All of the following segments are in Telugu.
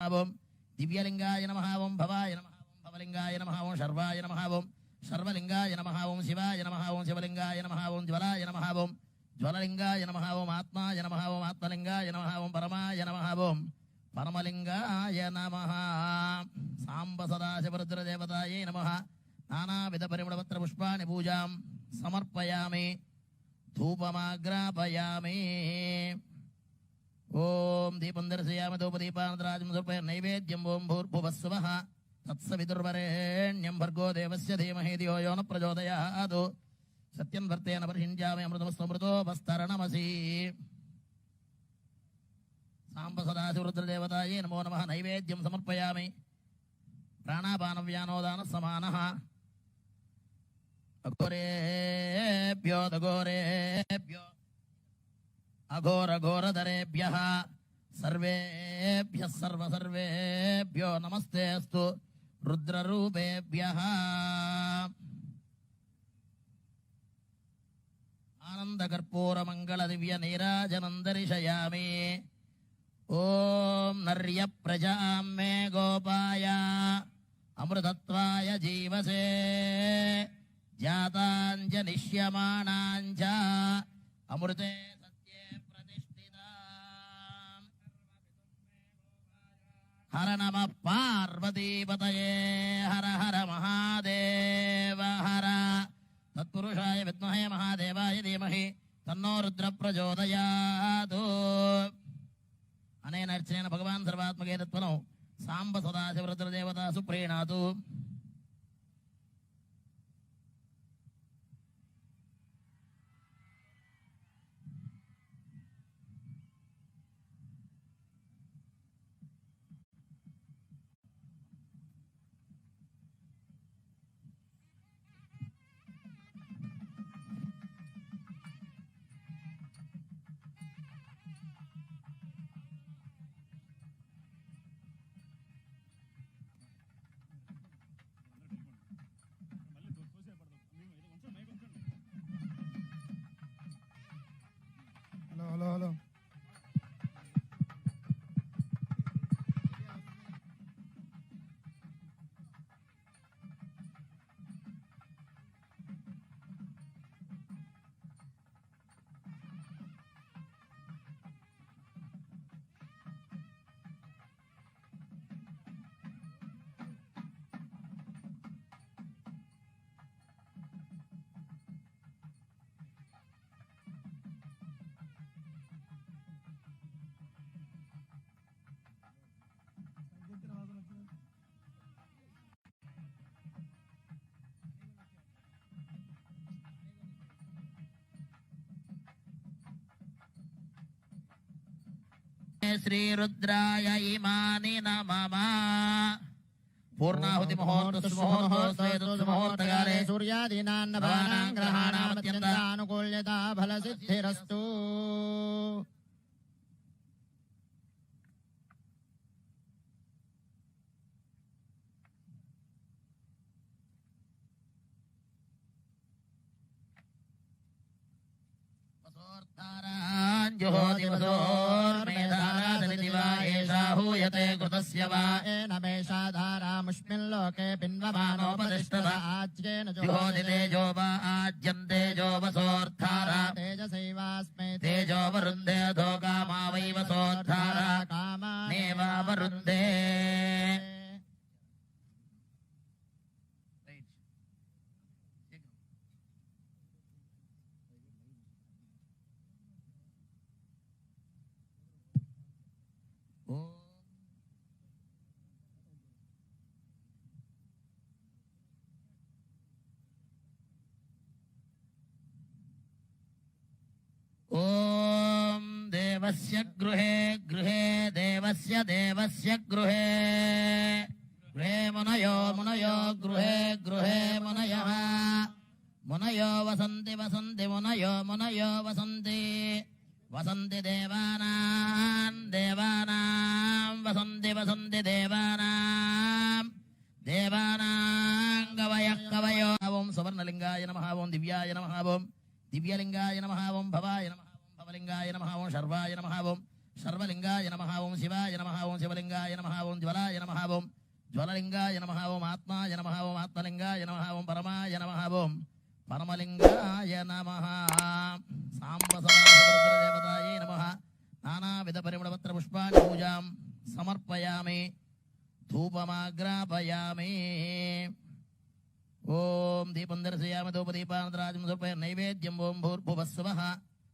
ఓం దివ్యలింగాయ నమ ఓం భవాయ నమ ఓం భవలింగాయ నమ ఓం శర్వాయ నమ ఓం సర్వలింగాయ నమ ఓం శివాయ నమ ఓం శివలింగాయ నమ ఓం జ్వలాయ నమ ఓం జ్వలలింగాయ నమ ఓం ఆత్మాయ నమ ఓం ఆత్మలింగాయ నమ ఓం పరమాయ నమ ఓం పరమలింగాయ నమ సాంబ సదాశివరుద్రదేవతాయ నమ నానావిధ పరిమళపత్ర పుష్పాణి పూజాం సమర్పయామి ధూపమాగ్రాపయామి ఓం దీపం దర్శయామ ధూపదీపానంతరాజం సమర్పయ నైవేద్యం ఓం భూర్భువస్వ తత్సవితుర్వరేణ్యం భర్గో దేవస్య ధీమహి ధియో యో న ప్రచోదయాత్. సత్యం వర్తేన పరిహింజామి అమృతమస్తమృతోపస్తరణమసి సాంబ సదాశివరుద్రదేవతాయే నమో నమ. నైవేద్యం సమర్పయామి. ప్రాణాపాన వ్యానోదాన సమాన. అఘోరేభ్యో దఘోరేభ్యో अघोर घोरधरेभ्य सर्वेभ्य सर्व सर्वेभ्यो नमस्ते अस्तु रुद्र रूपेभ्य आनंद कर्पूर मंगल दिव्य नीराज रुद्ररूपेभ्यः। ओम नर्य प्रजा मे गोपाय, अमृतत्वाय जीवसे जाता निष्यमाणाञ्च अमृते హర నమ పార్వతీపతయే హర హర మహాదేవ హర తత్పురుషాయ విద్మహే మహాదేవాయ ధీమహి తన్నో రుద్ర ప్రచోదయాదు అనేన అర్చనేన భగవాన్ సర్వాత్మకే తత్వనం సాంబ సదాశివరుద్రదేవత సుప్రీణాదు श्रीरुद्राय इमानि नमः। पूर्णाहुति मुहूर्तस्मुहूर्तस्वेदुर्मुहूर्तकाले सूर्यादीनान्नभानां ग्रहाणामत्यन्तानुकूल्यता फलसिद्धिरस्तु एषा कृतस्य वा एन मेषा धारामुष्मिल्लोके पिन्वमानोपतिष्ठत आज्येन तेजो वा आज्यम् तेजोवसोऽर्थारा तेजसैवास्मै तेजोवरुन्धे अधो कामा वैवसोऽर्थारा कामा नेवावरुन्धे దేవస్య గృహే గృహే దేవస్య దేవస్య గృహే గృహే మునయో మునయో గృహే గృహే మునయ మునయో వసంతి వసంతి మునయో మునయో వసంతి వసంతి దేవానాం దేవానాం వసంతి వసంతి దేవానాం దేవానాం కవయ కవయో ఓం సువర్ణలింగాయ నమ ఓం దివ్యాయ నమ ఓం దివ్యలింగాయ నమ ఓం భవాయ నమ ఓం భవలింగాయ నమ ఓం శర్వాయ నమ ఓం సర్వలింగాయ నమ ఓం శివాయ నమ ఓం శివలింగాయ నమ ఓం జ్వలాయ నమ ఓం జ్వలలింగాయ నమ ఓం ఆత్మాయ నమ ఓం ఆత్మలింగాయ నమ ఓం పరమాయ నమ ఓం పరమలింగాయ నమ సాంబ దేవతాయే నానావిధ పరిమళపత్ర పుష్పాన్ని పూజాం సమర్పయామి ధూపమాగ్రాపయామి ఓం దీపం దర్శయామి ధూపదీపానంతరాజం సమర్పయ నైవేద్యం ఓం భూర్భువస్వః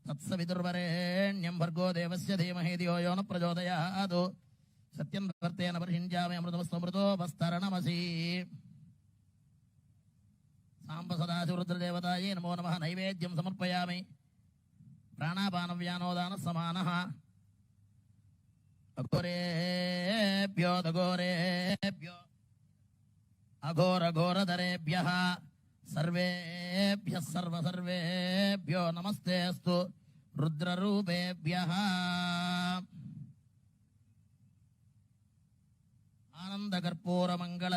తత్సవితుర్వరేణ్యం భర్గో దేవస్య ధీమహి ధియో యో న ప్రచోదయాత్ సత్యం ప్రవర్తేన పరిహించామి అమృతమస్తమృతోపస్తరణమసి సాంబ సదాశివరుద్రదేవతాయే నమో నమ నైవేద్యం సమర్పయామి ప్రాణాపానవ్యానోదాన సమాన అఘోరేభ్యో దఘోరేభ్యో అఘోరఘోరధరేభ్య సర్వేభ్య సర్వసర్వేభ్యో నమస్తే అస్తు రుద్రరూపేభ్య ఆనందకర్పూర మంగళ